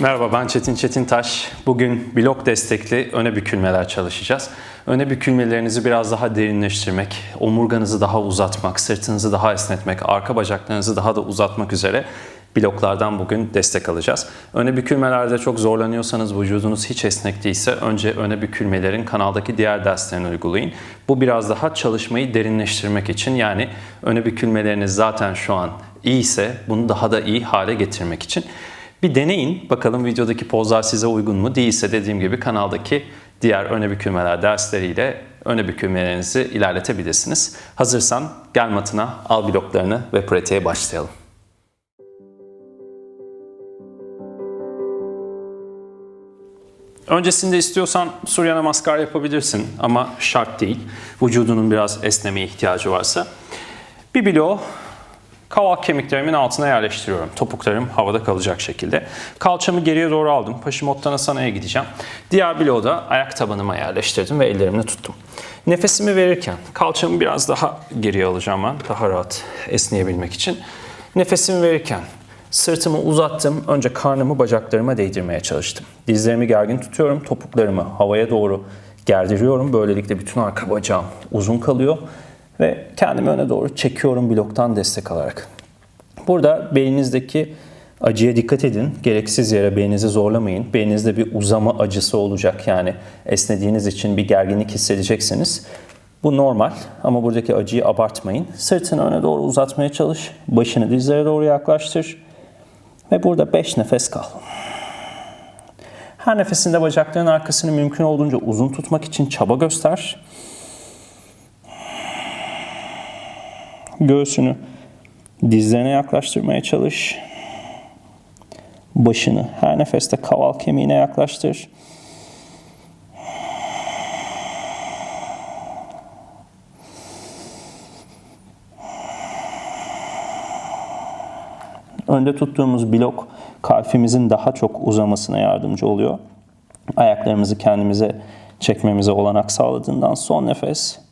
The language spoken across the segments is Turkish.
Merhaba ben Çetin Çetintaş. Bugün blok destekli öne bükülmeler çalışacağız. Öne bükülmelerinizi biraz daha derinleştirmek, omurganızı daha uzatmak, sırtınızı daha esnetmek, arka bacaklarınızı daha da uzatmak üzere bloklardan bugün destek alacağız. Öne bükülmelerde çok zorlanıyorsanız, vücudunuz hiç esnek değilse önce öne bükülmelerin kanaldaki diğer derslerini uygulayın. Bu biraz daha çalışmayı derinleştirmek için yani öne bükülmeleriniz zaten şu an iyiyse bunu daha da iyi hale getirmek için. Bir deneyin. Bakalım videodaki pozlar size uygun mu? Değilse dediğim gibi kanaldaki diğer öne bükülmeler dersleriyle öne bükülmelerinizi ilerletebilirsiniz. Hazırsan gel matına, al bloklarını ve pratiğe başlayalım. Öncesinde istiyorsan Surya Namaskar yapabilirsin ama şart değil. Vücudunun biraz esnemeye ihtiyacı varsa. Bir bloğu kaval kemiklerimin altına yerleştiriyorum. Topuklarım havada kalacak şekilde. Kalçamı geriye doğru aldım. Paşimottanasana'ya gideceğim. Diğer bloğu da ayak tabanıma yerleştirdim ve ellerimle tuttum. Nefesimi verirken kalçamı biraz daha geriye alacağım ben. Daha rahat esneyebilmek için. Nefesimi verirken Sırtımı uzattım. Önce karnımı bacaklarıma değdirmeye çalıştım. Dizlerimi gergin tutuyorum. Topuklarımı havaya doğru gerdiriyorum. Böylelikle bütün arka bacağım uzun kalıyor. Ve kendimi öne doğru çekiyorum bloktan destek alarak. Burada belinizdeki acıya dikkat edin. Gereksiz yere belinizi zorlamayın. Belinizde bir uzama acısı olacak. Yani esnediğiniz için bir gerginlik hissedeceksiniz. Bu normal ama buradaki acıyı abartmayın. Sırtını öne doğru uzatmaya çalış. Başını dizlere doğru yaklaştır. Ve burada 5 nefes kal. Her nefesinde bacakların arkasını mümkün olduğunca uzun tutmak için çaba göster. Göğsünü dizlerine yaklaştırmaya çalış. Başını her nefeste kaval kemiğine yaklaştır. Önde tuttuğumuz blok kalfimizin daha çok uzamasına yardımcı oluyor. Ayaklarımızı kendimize çekmemize olanak sağladığından son nefes.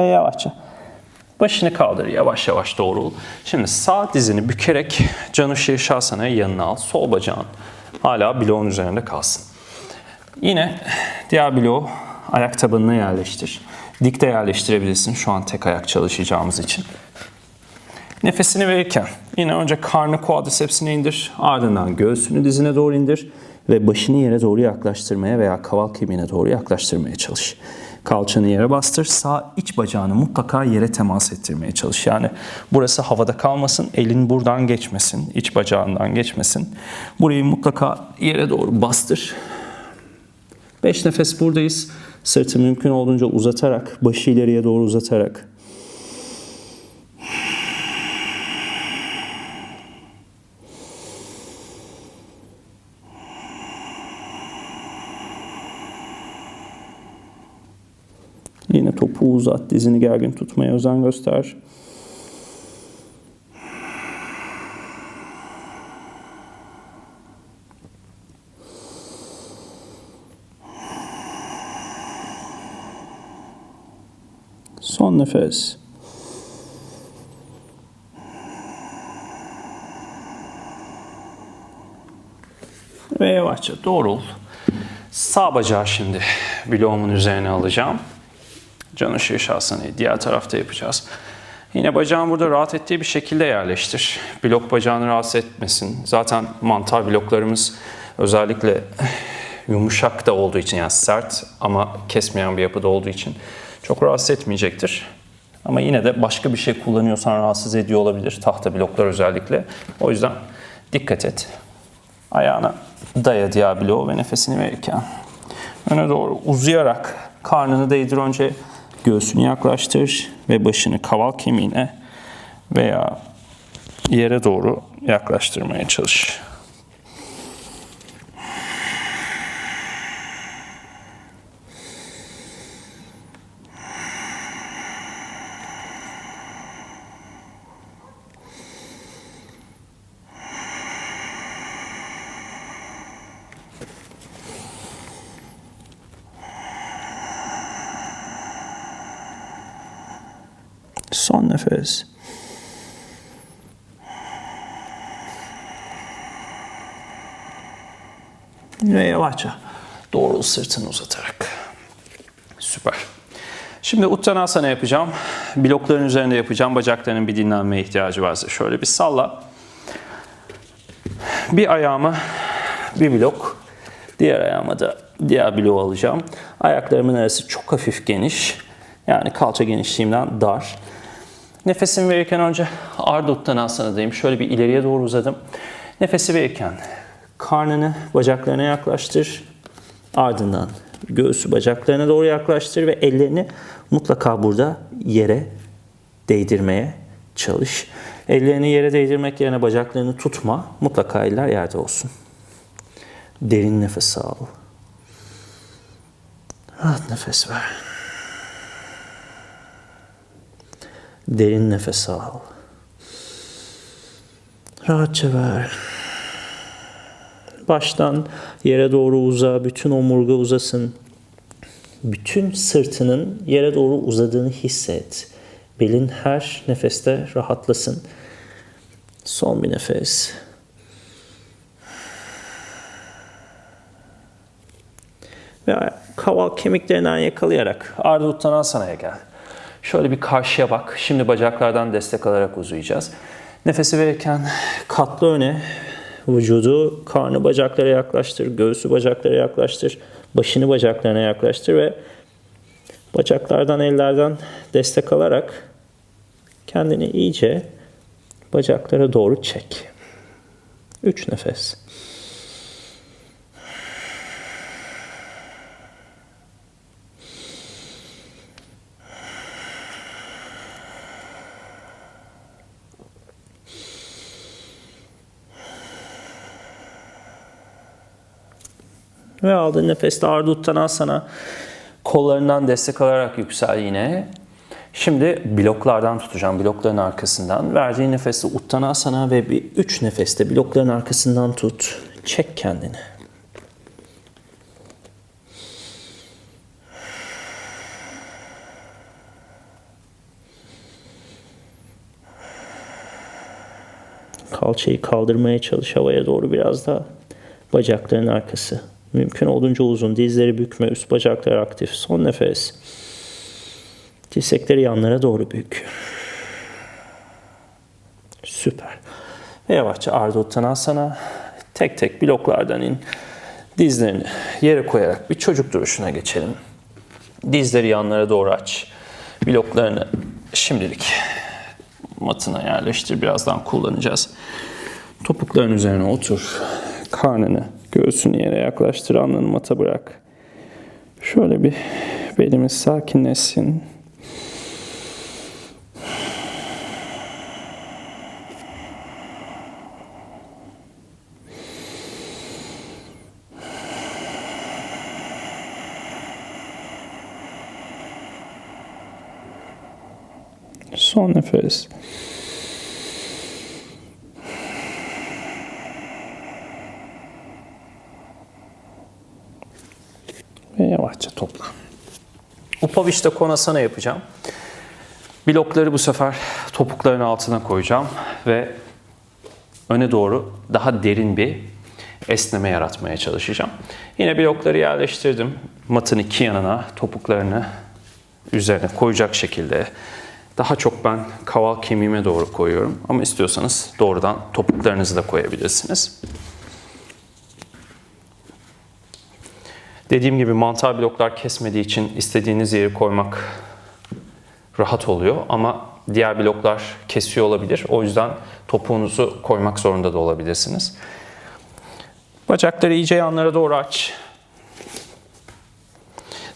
Ve yavaşça başını kaldır yavaş yavaş doğrul. Şimdi sağ dizini bükerek Canu Şirşasana'yı yanına al. Sol bacağın hala bloğun üzerinde kalsın. Yine diğer bloğu ayak tabanına yerleştir. Dikte yerleştirebilirsin şu an tek ayak çalışacağımız için. Nefesini verirken yine önce karnı quadricepsine indir, ardından göğsünü dizine doğru indir ve başını yere doğru yaklaştırmaya veya kaval kemiğine doğru yaklaştırmaya çalış. Kalçanı yere bastır, sağ iç bacağını mutlaka yere temas ettirmeye çalış. Yani burası havada kalmasın, elin buradan geçmesin, iç bacağından geçmesin. Burayı mutlaka yere doğru bastır. 5 nefes buradayız. Sırtı mümkün olduğunca uzatarak, başı ileriye doğru uzatarak. Yine topuğu uzat, dizini gergin tutmaya özen göster. Son nefes. Ve yavaşça doğrul. Sağ bacağı şimdi bloğumun üzerine alacağım. Canı şirşasanıyı diğer tarafta yapacağız. Yine bacağın burada rahat ettiği bir şekilde yerleştir. Blok bacağını rahatsız etmesin. Zaten mantar bloklarımız özellikle yumuşak da olduğu için yani sert ama kesmeyen bir yapıda olduğu için çok rahatsız etmeyecektir. Ama yine de başka bir şey kullanıyorsan rahatsız ediyor olabilir. Tahta bloklar özellikle. O yüzden dikkat et. Ayağına daya diğer bloğu ve nefesini verirken. Öne doğru uzayarak karnını değdir önce göğsünü yaklaştır ve başını kaval kemiğine veya yere doğru yaklaştırmaya çalış. Son nefes. Ve yavaşça doğru sırtını uzatarak. Süper. Şimdi Uttanasana yapacağım. Blokların üzerinde yapacağım. Bacaklarının bir dinlenmeye ihtiyacı varsa şöyle bir salla. Bir ayağımı bir blok, diğer ayağıma da diğer bloğu alacağım. Ayaklarımın arası çok hafif geniş. Yani kalça genişliğimden dar. Nefesimi verirken önce Ardha Uttanasana'dayım. Şöyle bir ileriye doğru uzadım. Nefesi verirken karnını bacaklarına yaklaştır. Ardından göğsü bacaklarına doğru yaklaştır ve ellerini mutlaka burada yere değdirmeye çalış. Ellerini yere değdirmek yerine bacaklarını tutma. Mutlaka eller yerde olsun. Derin nefes al. Rahat nefes ver. Derin nefes al. Rahatça ver. Baştan yere doğru uza, bütün omurga uzasın. Bütün sırtının yere doğru uzadığını hisset. Belin her nefeste rahatlasın. Son bir nefes. Ve kaval kemiklerinden yakalayarak Ardha Uttanasana'ya gel. Şöyle bir karşıya bak. Şimdi bacaklardan destek alarak uzayacağız. Nefesi verirken katlı öne vücudu karnı bacaklara yaklaştır, göğsü bacaklara yaklaştır, başını bacaklarına yaklaştır ve bacaklardan ellerden destek alarak kendini iyice bacaklara doğru çek. Üç nefes. Ve aldığın nefeste Ardha Uttanasana kollarından destek alarak yüksel yine. Şimdi bloklardan tutacağım, blokların arkasından. Verdiğin nefeste Uttanasana ve bir üç nefeste blokların arkasından tut. Çek kendini. Kalçayı kaldırmaya çalış havaya doğru biraz daha. Bacakların arkası. Mümkün olduğunca uzun. Dizleri bükme, üst bacaklar aktif. Son nefes. Dirsekleri yanlara doğru bük. Süper. Ve yavaşça Ardha Uttanasana. Tek tek bloklardan in. Dizlerini yere koyarak bir çocuk duruşuna geçelim. Dizleri yanlara doğru aç. Bloklarını şimdilik matına yerleştir. Birazdan kullanacağız. Topukların üzerine otur. Karnını, göğsünü yere yaklaştır. Alnını mata bırak. Şöyle bir belimiz sakinleşsin. Son nefes. Ve yavaşça topla. Upavishta Konasana yapacağım. Blokları bu sefer topukların altına koyacağım ve öne doğru daha derin bir esneme yaratmaya çalışacağım. Yine blokları yerleştirdim. Matın iki yanına topuklarını üzerine koyacak şekilde. Daha çok ben kaval kemiğime doğru koyuyorum. Ama istiyorsanız doğrudan topuklarınızı da koyabilirsiniz. Dediğim gibi mantar bloklar kesmediği için istediğiniz yeri koymak rahat oluyor ama diğer bloklar kesiyor olabilir. O yüzden topuğunuzu koymak zorunda da olabilirsiniz. Bacakları iyice yanlara doğru aç.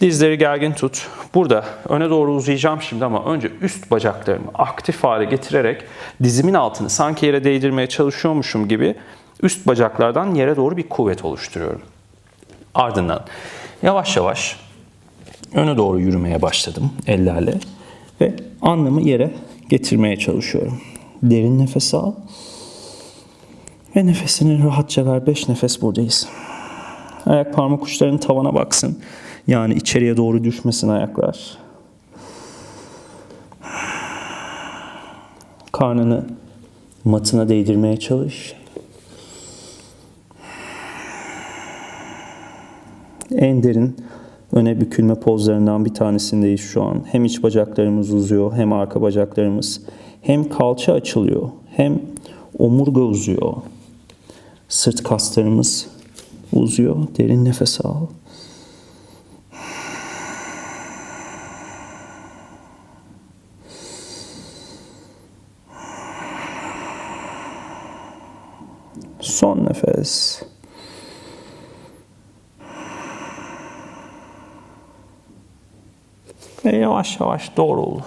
Dizleri gergin tut. Burada öne doğru uzayacağım şimdi ama önce üst bacaklarımı aktif hale getirerek dizimin altını sanki yere değdirmeye çalışıyormuşum gibi üst bacaklardan yere doğru bir kuvvet oluşturuyorum. Ardından yavaş yavaş öne doğru yürümeye başladım ellerle ve alnımı yere getirmeye çalışıyorum. Derin nefes al ve nefesini rahatça ver. 5 nefes buradayız. Ayak parmak uçların tavana baksın. Yani içeriye doğru düşmesin ayaklar. Karnını matına değdirmeye çalış. En derin öne bükülme pozlarından bir tanesindeyiz şu an. Hem iç bacaklarımız uzuyor hem arka bacaklarımız. Hem kalça açılıyor hem omurga uzuyor. Sırt kaslarımız uzuyor. Derin nefes al. Son nefes. Yavaş yavaş doğrul.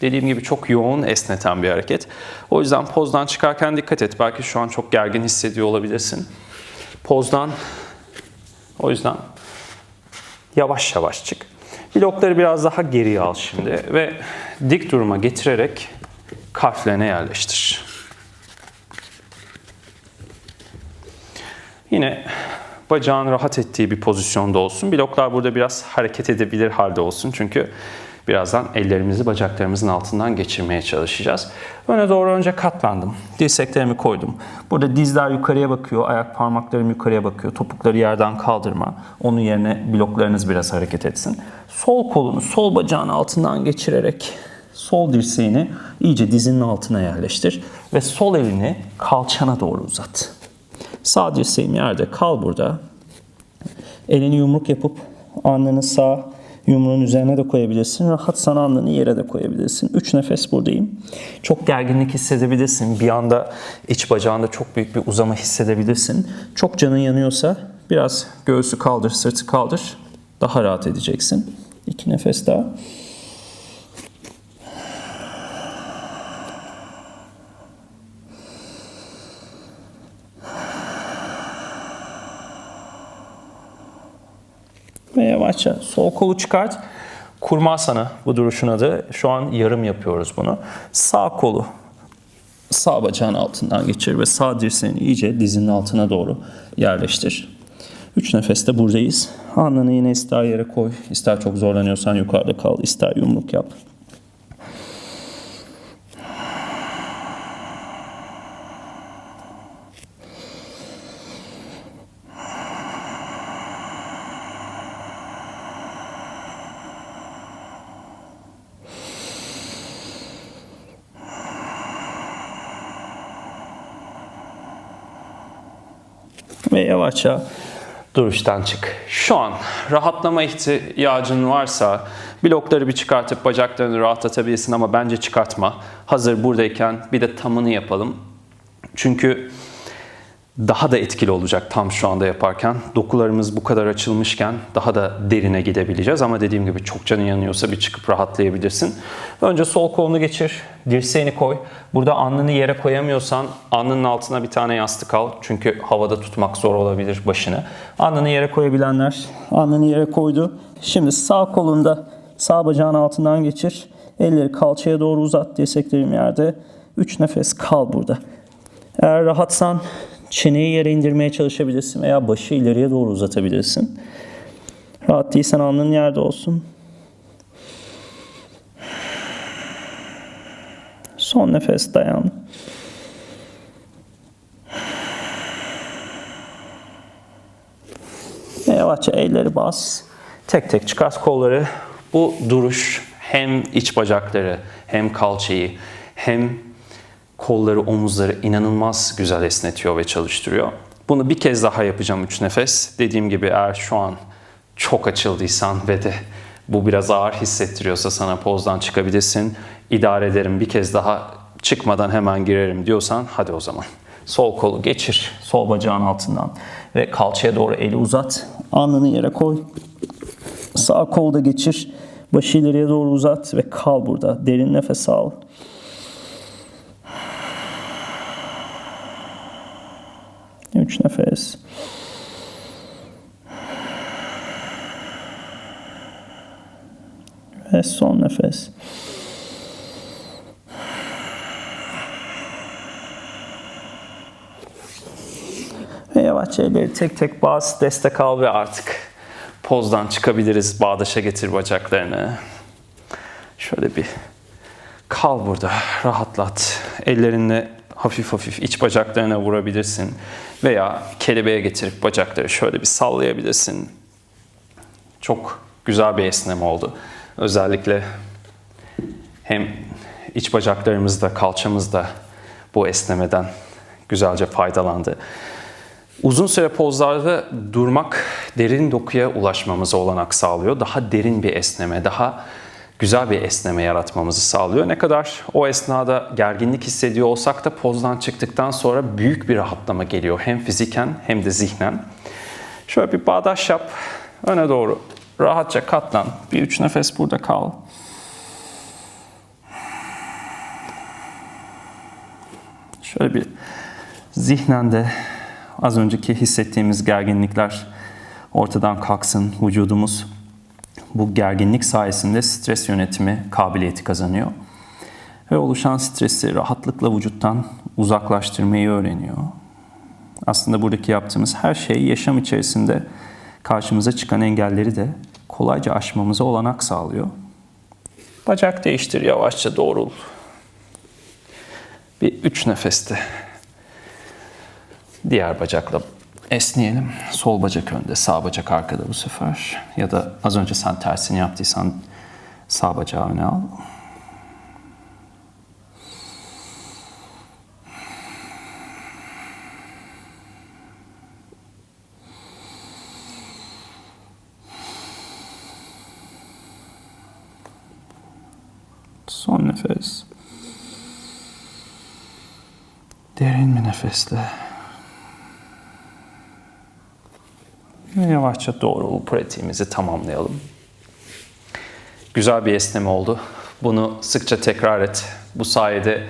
Dediğim gibi çok yoğun esneten bir hareket. O yüzden pozdan çıkarken dikkat et. Belki şu an çok gergin hissediyor olabilirsin. Pozdan o yüzden yavaş yavaş çık. Blokları biraz daha geriye al şimdi ve dik duruma getirerek kalflerine yerleştir. Yine bacağın rahat ettiği bir pozisyonda olsun. Bloklar burada biraz hareket edebilir halde olsun. Çünkü birazdan ellerimizi bacaklarımızın altından geçirmeye çalışacağız. Öne doğru önce katlandım. Dirseklerimi koydum. Burada dizler yukarıya bakıyor, ayak parmaklarım yukarıya bakıyor. Topukları yerden kaldırma. Onun yerine bloklarınız biraz hareket etsin. Sol kolunu sol bacağın altından geçirerek sol dirseğini iyice dizinin altına yerleştir ve sol elini kalçana doğru uzat. Sağ dirseğim yerde kal burada. Elini yumruk yapıp alnını sağ yumruğun üzerine de koyabilirsin. Rahatsan alnını yere de koyabilirsin. 3 nefes buradayım. Çok gerginlik hissedebilirsin. Bir anda iç bacağında çok büyük bir uzama hissedebilirsin. Çok canın yanıyorsa biraz göğsü kaldır, sırtı kaldır. Daha rahat edeceksin. 2 nefes daha. Ve yavaşça sol kolu çıkart. Kurmasana bu duruşun adı. Şu an yarım yapıyoruz bunu. Sağ kolu sağ bacağın altından geçir ve sağ dirseğini iyice dizinin altına doğru yerleştir. Üç nefeste buradayız. Alnını yine ister yere koy, ister çok zorlanıyorsan yukarıda kal, ister yumruk yap. Ve yavaşça duruştan çık. Şu an rahatlama ihtiyacın varsa blokları bir çıkartıp bacaklarını rahatlatabilirsin ama bence çıkartma. Hazır buradayken bir de tamını yapalım. Çünkü daha da etkili olacak tam şu anda yaparken. Dokularımız bu kadar açılmışken daha da derine gidebileceğiz. Ama dediğim gibi çok canın yanıyorsa bir çıkıp rahatlayabilirsin. Önce sol kolunu geçir, dirseğini koy. Burada alnını yere koyamıyorsan alnının altına bir tane yastık al. Çünkü havada tutmak zor olabilir başını. Alnını yere koyabilenler alnını yere koydu. Şimdi sağ kolunda sağ bacağın altından geçir. Elleri kalçaya doğru uzat, dirseklerim yerde. 3 nefes kal burada. Eğer rahatsan çeneyi yere indirmeye çalışabilirsin veya başı ileriye doğru uzatabilirsin. Rahat değilsen alnın yerde olsun. Son nefes dayan. Ve yavaşça elleri bas. Tek tek çıkart kolları. Bu duruş hem iç bacakları hem kalçayı hem kolları, omuzları inanılmaz güzel esnetiyor ve çalıştırıyor. Bunu bir kez daha yapacağım 3 nefes. Dediğim gibi eğer şu an çok açıldıysan ve de bu biraz ağır hissettiriyorsa sana pozdan çıkabilirsin. İdare ederim bir kez daha çıkmadan hemen girerim diyorsan hadi o zaman. Sol kolu geçir sol bacağın altından ve kalçaya doğru eli uzat. Alnını yere koy. Sağ kolu da geçir. Başı ileriye doğru uzat ve kal burada. Derin nefes al. Üç nefes. Ve son nefes. Ve yavaşça elleri tek tek bas, destek al ve artık pozdan çıkabiliriz. Bağdaşa getir bacaklarını. Şöyle bir kal burada, rahatlat. Ellerinle hafif hafif iç bacaklarına vurabilirsin. Veya kelebeğe getirip bacakları şöyle bir sallayabilirsin. Çok güzel bir esneme oldu. Özellikle hem iç bacaklarımızda, kalçamızda bu esnemeden güzelce faydalandı. Uzun süre pozlarda durmak derin dokuya ulaşmamıza olanak sağlıyor. Daha derin bir esneme, daha güzel bir esneme yaratmamızı sağlıyor. Ne kadar o esnada gerginlik hissediyor olsak da pozdan çıktıktan sonra büyük bir rahatlama geliyor. Hem fiziken hem de zihnen. Şöyle bir bağdaş yap. Öne doğru rahatça katlan. Bir üç nefes burada kal. Şöyle bir zihnen de az önceki hissettiğimiz gerginlikler ortadan kalksın. Vücudumuz bu gerginlik sayesinde stres yönetimi kabiliyeti kazanıyor. Ve oluşan stresi rahatlıkla vücuttan uzaklaştırmayı öğreniyor. Aslında buradaki yaptığımız her şey yaşam içerisinde karşımıza çıkan engelleri de kolayca aşmamıza olanak sağlıyor. Bacak değiştir, yavaşça doğrul. Bir üç nefeste diğer bacakla esneyelim. Sol bacak önde, sağ bacak arkada bu sefer. Ya da az önce sen tersini yaptıysan sağ bacağı öne al. Son nefes. Derin bir nefesle. Ve yavaşça doğru pratiğimizi tamamlayalım. Güzel bir esneme oldu. Bunu sıkça tekrar et. Bu sayede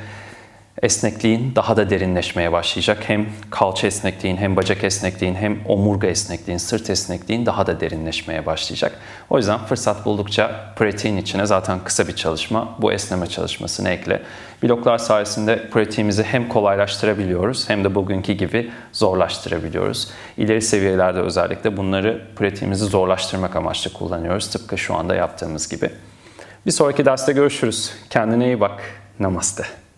esnekliğin daha da derinleşmeye başlayacak. Hem kalça esnekliğin, hem bacak esnekliğin, hem omurga esnekliğin, sırt esnekliğin daha da derinleşmeye başlayacak. O yüzden fırsat buldukça pratiğin içine zaten kısa bir çalışma, bu esneme çalışmasını ekle. Bloklar sayesinde pratiğimizi hem kolaylaştırabiliyoruz hem de bugünkü gibi zorlaştırabiliyoruz. İleri seviyelerde özellikle bunları pratiğimizi zorlaştırmak amaçlı kullanıyoruz. Tıpkı şu anda yaptığımız gibi. Bir sonraki derste görüşürüz. Kendine iyi bak. Namaste.